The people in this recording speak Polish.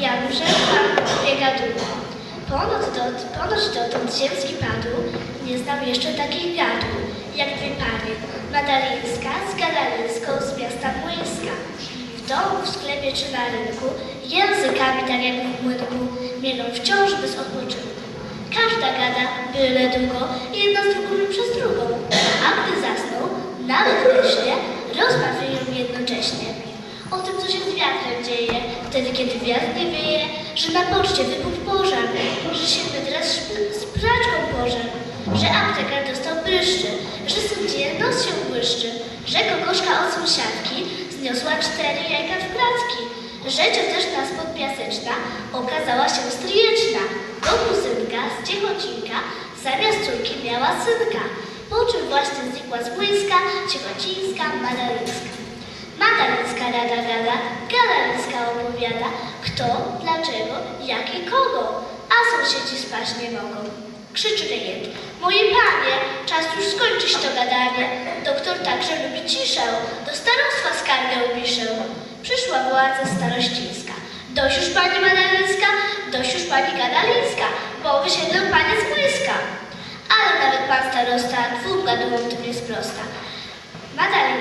Jakże pan biega długo. Ponoć, dot, ponoć dotąd ziemski padł, nie znał jeszcze takiej gadu, jak dwie panie, Madalińska z Gadalińską z miasta Młyńska. W domu, w sklepie czy na rynku, językami tak jak w młynku, mielą wciąż bez odpoczynku. Każda gada byle długo, jedna z drugą przez drugą, a gdy zasną, nawet we śnie, rozmawiają jednocześnie. O tym, co się z wiatrem dzieje, wtedy, kiedy wiatr nie wieje, że na poczcie wybuchł pożar, że się wydras z praczką pożar, że aptekar dostał bryszczy, że sędzieje nos się błyszczy, że kokoszka od sąsiadki zniosła cztery jajka w placki, że cioteczna spod piaseczna okazała się stryjeczna, bo kuzynka z Ciechocinka zamiast córki miała synka, po czym właśnie znikła z Młyńska, Ciechocińska, Madalińska. Madalińska rada gada, Gadalińska opowiada, kto, dlaczego, jak i kogo, a sąsiedzi spać nie mogą. Krzyczy rejent. Moje panie, czas już skończyć to gadanie. Doktor także lubi ciszę, do starostwa skargę piszę. Przyszła władza starościńska. Dość już pani Madalińska, dość już pani Gadalińska, bo wysiedlę panie z błyska. Ale nawet pan starosta dwóm gadułom tym jest prosta. Madalin,